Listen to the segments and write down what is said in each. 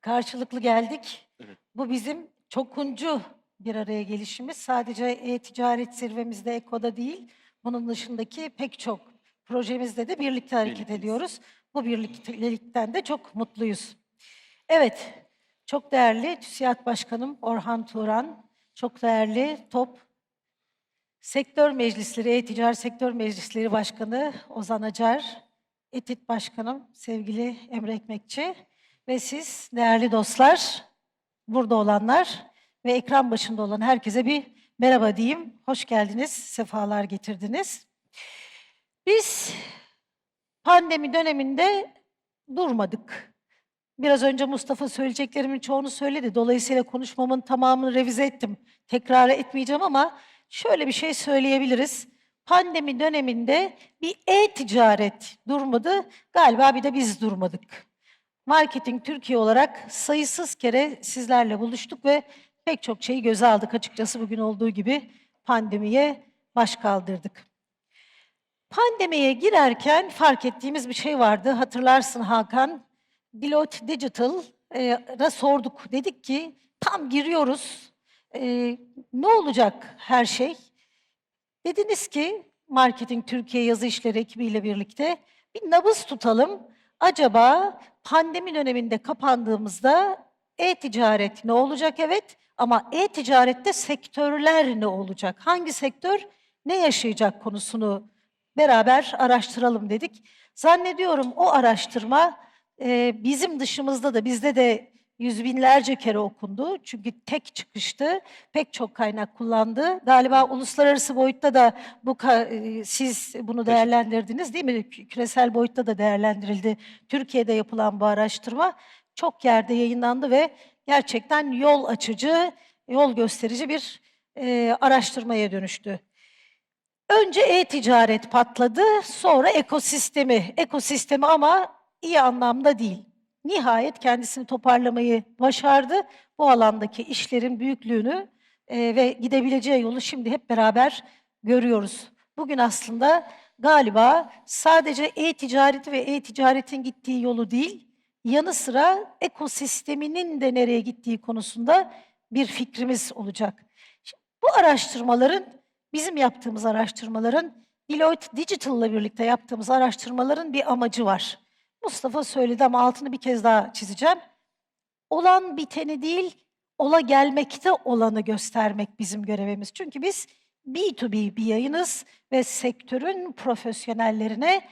Karşılıklı geldik. Evet. Bu bizim çokuncu bir araya gelişimiz. Sadece e-ticaret zirvemizde EKO'da değil, bunun dışındaki pek çok projemizde de birlikte hareket Birlikteyiz. ediyoruz. Bu birliktelikten de çok mutluyuz. Evet, çok değerli TÜSİAD Başkanım Orhan Turan, çok değerli TOP Sektör Meclisleri, E-Ticaret Sektör Meclisleri Başkanı Ozan Acar, ETİT Başkanım sevgili Emre Ekmekçi ve siz değerli dostlar, burada olanlar ve ekran başında olan herkese bir merhaba diyeyim. Hoş geldiniz, sefalar getirdiniz. Biz pandemi döneminde durmadık. Biraz önce Mustafa söyleyeceklerimin çoğunu söyledi. Dolayısıyla konuşmamın tamamını revize ettim. Tekrar etmeyeceğim ama şöyle bir şey söyleyebiliriz. Pandemi döneminde bir e-ticaret durmadı. Galiba bir de biz durmadık. Marketing Türkiye olarak sayısız kere sizlerle buluştuk ve pek çok şeyi göze aldık açıkçası bugün olduğu gibi pandemiye baş kaldırdık. Pandemiye girerken fark ettiğimiz bir şey vardı. Hatırlarsın Hakan, Deloitte Digital'a sorduk. Dedik ki tam giriyoruz. Ee, ne olacak her şey? Dediniz ki Marketing Türkiye yazı işleri ekibiyle birlikte bir nabız tutalım. Acaba pandemi döneminde kapandığımızda e-ticaret ne olacak? Evet ama e-ticarette sektörler ne olacak? Hangi sektör ne yaşayacak konusunu beraber araştıralım dedik. Zannediyorum o araştırma e, bizim dışımızda da bizde de yüz binlerce kere okundu. Çünkü tek çıkıştı. Pek çok kaynak kullandı. Galiba uluslararası boyutta da bu e, siz bunu değerlendirdiniz değil mi? Kü- Küresel boyutta da değerlendirildi. Türkiye'de yapılan bu araştırma çok yerde yayınlandı ve gerçekten yol açıcı, yol gösterici bir e, araştırmaya dönüştü. Önce e-ticaret patladı, sonra ekosistemi. Ekosistemi ama iyi anlamda değil. Nihayet kendisini toparlamayı başardı. Bu alandaki işlerin büyüklüğünü e, ve gidebileceği yolu şimdi hep beraber görüyoruz. Bugün aslında galiba sadece e-ticareti ve e-ticaretin gittiği yolu değil, yanı sıra ekosisteminin de nereye gittiği konusunda bir fikrimiz olacak. Şimdi bu araştırmaların, bizim yaptığımız araştırmaların, Deloitte Digital'la birlikte yaptığımız araştırmaların bir amacı var. Mustafa söyledi ama altını bir kez daha çizeceğim. Olan biteni değil, ola gelmekte olanı göstermek bizim görevimiz. Çünkü biz B2B bir yayınız ve sektörün profesyonellerine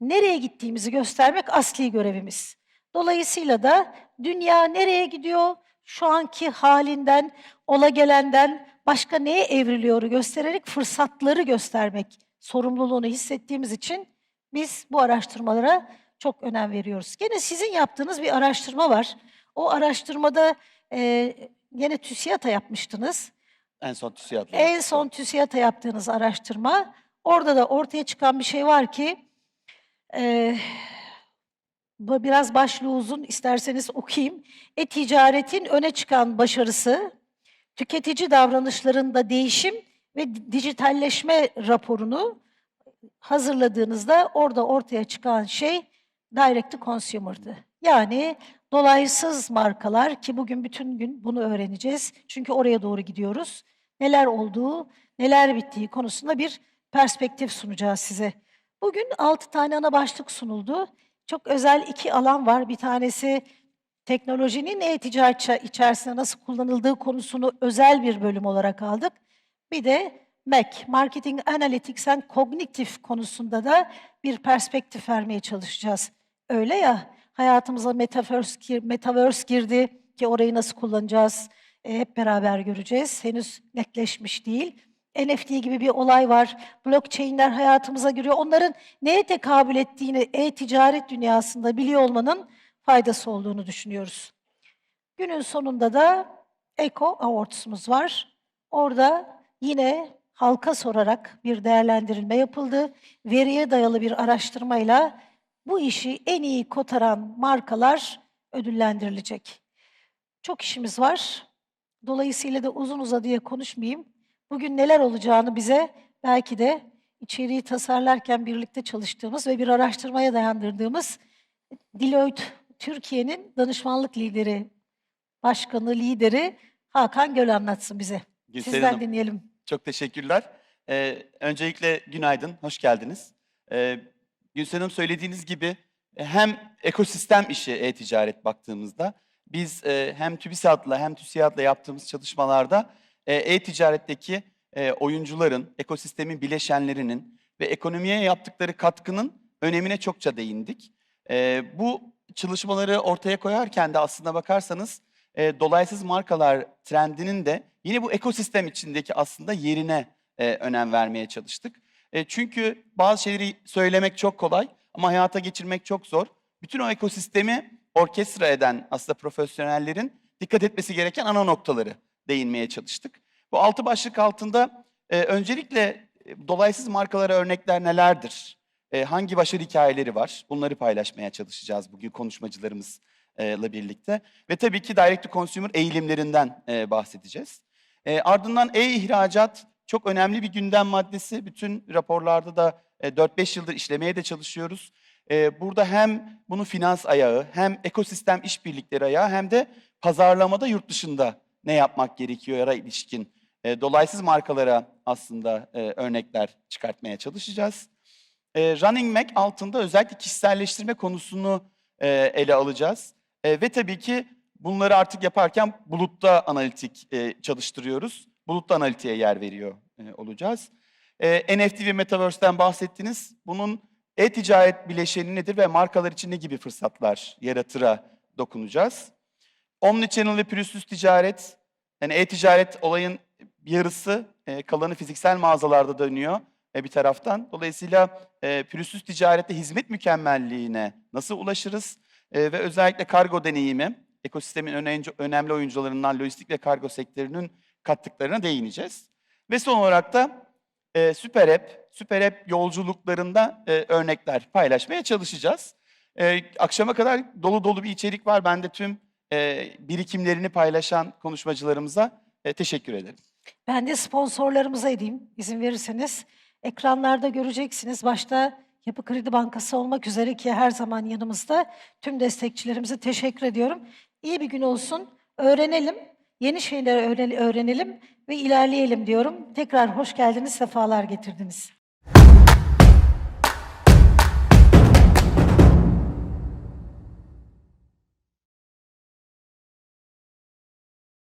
nereye gittiğimizi göstermek asli görevimiz. Dolayısıyla da dünya nereye gidiyor? Şu anki halinden, ola gelenden başka neye evriliyor göstererek fırsatları göstermek sorumluluğunu hissettiğimiz için biz bu araştırmalara çok önem veriyoruz. Gene sizin yaptığınız bir araştırma var. O araştırmada e, gene TÜSİAD'a yapmıştınız. En son TÜSİAD'la. En son TÜSİAD'a yaptığınız araştırma. Orada da ortaya çıkan bir şey var ki e, biraz başlığı uzun isterseniz okuyayım. E-ticaretin öne çıkan başarısı, tüketici davranışlarında değişim ve di- dijitalleşme raporunu hazırladığınızda orada ortaya çıkan şey direct to consumer'dı. Yani dolaysız markalar ki bugün bütün gün bunu öğreneceğiz. Çünkü oraya doğru gidiyoruz. Neler olduğu, neler bittiği konusunda bir perspektif sunacağız size. Bugün altı tane ana başlık sunuldu. Çok özel iki alan var. Bir tanesi teknolojinin e-ticaret içe- içerisinde nasıl kullanıldığı konusunu özel bir bölüm olarak aldık. Bir de MAC, Marketing Analytics and Cognitive konusunda da bir perspektif vermeye çalışacağız. Öyle ya, hayatımıza Metaverse, gir- Metaverse girdi ki orayı nasıl kullanacağız e, hep beraber göreceğiz. Henüz netleşmiş değil. NFT gibi bir olay var. Blockchain'ler hayatımıza giriyor. Onların neye tekabül ettiğini e-ticaret dünyasında biliyor olmanın faydası olduğunu düşünüyoruz. Günün sonunda da Eco Awards'umuz var. Orada yine halka sorarak bir değerlendirilme yapıldı. Veriye dayalı bir araştırmayla bu işi en iyi kotaran markalar ödüllendirilecek. Çok işimiz var. Dolayısıyla da uzun uzadıya konuşmayayım. Bugün neler olacağını bize belki de içeriği tasarlarken birlikte çalıştığımız ve bir araştırmaya dayandırdığımız Deloitte Türkiye'nin danışmanlık lideri, başkanı, lideri Hakan Göl anlatsın bize. Gülseren Sizden Hanım, dinleyelim. çok teşekkürler. Ee, öncelikle günaydın, hoş geldiniz. Ee, Gülseren Hanım söylediğiniz gibi e, hem ekosistem işi e-ticaret baktığımızda biz e, hem TÜBİSAD'la hem TÜSİAD'la yaptığımız çalışmalarda e, e-ticaretteki oyuncuların, ekosistemin bileşenlerinin ve ekonomiye yaptıkları katkının önemine çokça değindik. Bu çalışmaları ortaya koyarken de aslında bakarsanız e, dolaysız markalar trendinin de yine bu ekosistem içindeki aslında yerine önem vermeye çalıştık. E, çünkü bazı şeyleri söylemek çok kolay ama hayata geçirmek çok zor. Bütün o ekosistemi orkestra eden aslında profesyonellerin dikkat etmesi gereken ana noktaları değinmeye çalıştık. Bu altı başlık altında e, öncelikle e, dolaysız markalara örnekler nelerdir? E, hangi başarı hikayeleri var? Bunları paylaşmaya çalışacağız bugün konuşmacılarımızla birlikte. Ve tabii ki direct to consumer eğilimlerinden e, bahsedeceğiz. E, ardından e-ihracat çok önemli bir gündem maddesi. Bütün raporlarda da e, 4-5 yıldır işlemeye de çalışıyoruz. E, burada hem bunun finans ayağı, hem ekosistem işbirlikleri ayağı hem de pazarlamada yurt dışında ne yapmak gerekiyor yara ilişkin e, dolaysız markalara aslında e, örnekler çıkartmaya çalışacağız. E, Running Mac altında özellikle kişiselleştirme konusunu e, ele alacağız. E, ve tabii ki bunları artık yaparken bulutta analitik e, çalıştırıyoruz. Bulutta analitiğe yer veriyor e, olacağız. E, NFT ve Metaverse'den bahsettiniz. Bunun e-ticaret bileşeni nedir ve markalar için ne gibi fırsatlar yaratıra dokunacağız. Omnichannel ve pürüzsüz ticaret, yani e-ticaret olayın yarısı, e, kalanı fiziksel mağazalarda dönüyor e, bir taraftan. Dolayısıyla e, pürüzsüz ticarette hizmet mükemmelliğine nasıl ulaşırız? E, ve özellikle kargo deneyimi, ekosistemin önemli oyuncularından lojistik ve kargo sektörünün kattıklarına değineceğiz. Ve son olarak da e, Süper App, Süper App yolculuklarında e, örnekler paylaşmaya çalışacağız. E, akşama kadar dolu dolu bir içerik var. Ben de tüm e, birikimlerini paylaşan konuşmacılarımıza e, teşekkür ederim. Ben de sponsorlarımıza edeyim izin verirseniz. Ekranlarda göreceksiniz. Başta Yapı Kredi Bankası olmak üzere ki her zaman yanımızda. Tüm destekçilerimize teşekkür ediyorum. İyi bir gün olsun. Öğrenelim. Yeni şeyler öğren- öğrenelim ve ilerleyelim diyorum. Tekrar hoş geldiniz, sefalar getirdiniz.